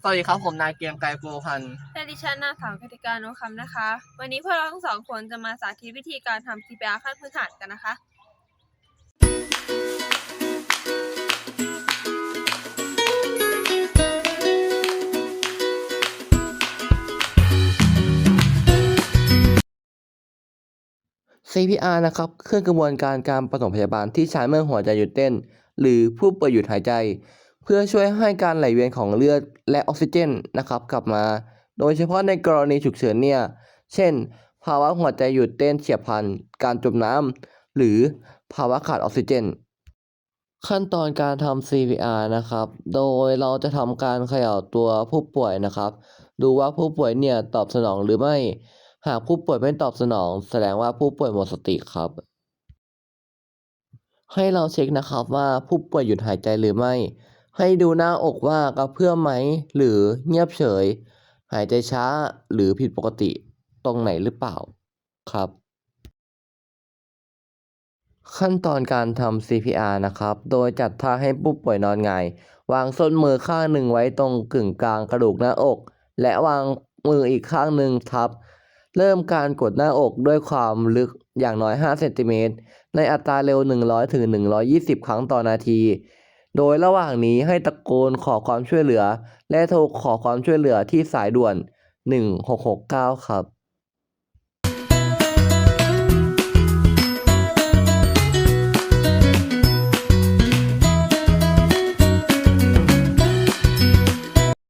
สวัสดีครับผมนายเกรียงไกรโกพันธ์และดิฉันนางสาวกติการโนคำนะคะ วันนี้พวกเราทั้งสองคนจะมาสาธิตวิธีการทำ CPR ขั้นพื้นฐานกันนะคะ CPR นะครับคือกระบวนการการปฐมพยาบาลที่ใช้เมื่อหัวใจหยุดเต้น หรือผู้ป่วยหยุดหายใจ เพื่อช่วยให้การไหลเวียนของเลือดและออกซิเจนนะครับกลับมา โดยเฉพาะในกรณีฉุกเฉินเนี่ย เช่น ภาวะหัวใจหยุดเต้นเฉียบพลัน การจมน้ำ หรือภาวะขาดออกซิเจน ขั้นตอนการทำ CPR นะครับ โดยเราจะทำการเขย่าตัวผู้ป่วยนะครับ ดูว่าผู้ป่วยเนี่ยตอบสนองหรือไม่ หากผู้ป่วยไม่ตอบสนอง แสดงว่าผู้ป่วยหมดสติครับให้เราเช็คนะครับว่าผู้ป่วยหยุดหายใจหรือไม่ ให้ดูหน้าอกว่ากระเพื่อมไหม หรือเงียบเฉย หายใจช้าหรือผิดปกติตรงไหนหรือเปล่าครับ ขั้นตอนการทำ CPR นะครับ โดยจัดท่าให้ผู้ป่วยนอนหงาย วางส้นมือข้างหนึ่งไว้ตรงกึ่งกลางกระดูกหน้าอก และวางมืออีกข้างหนึ่งทับ เริ่มการกดหน้าอกด้วยความลึกอย่างน้อย 5 เซนติเมตรในอัตราเร็ว 100ถึง120 ครั้งต่อนาที โดยระหว่างนี้ให้ตะโกนขอความช่วยเหลือ และโทรขอความช่วยเหลือที่สายด่วน 1669 ครับ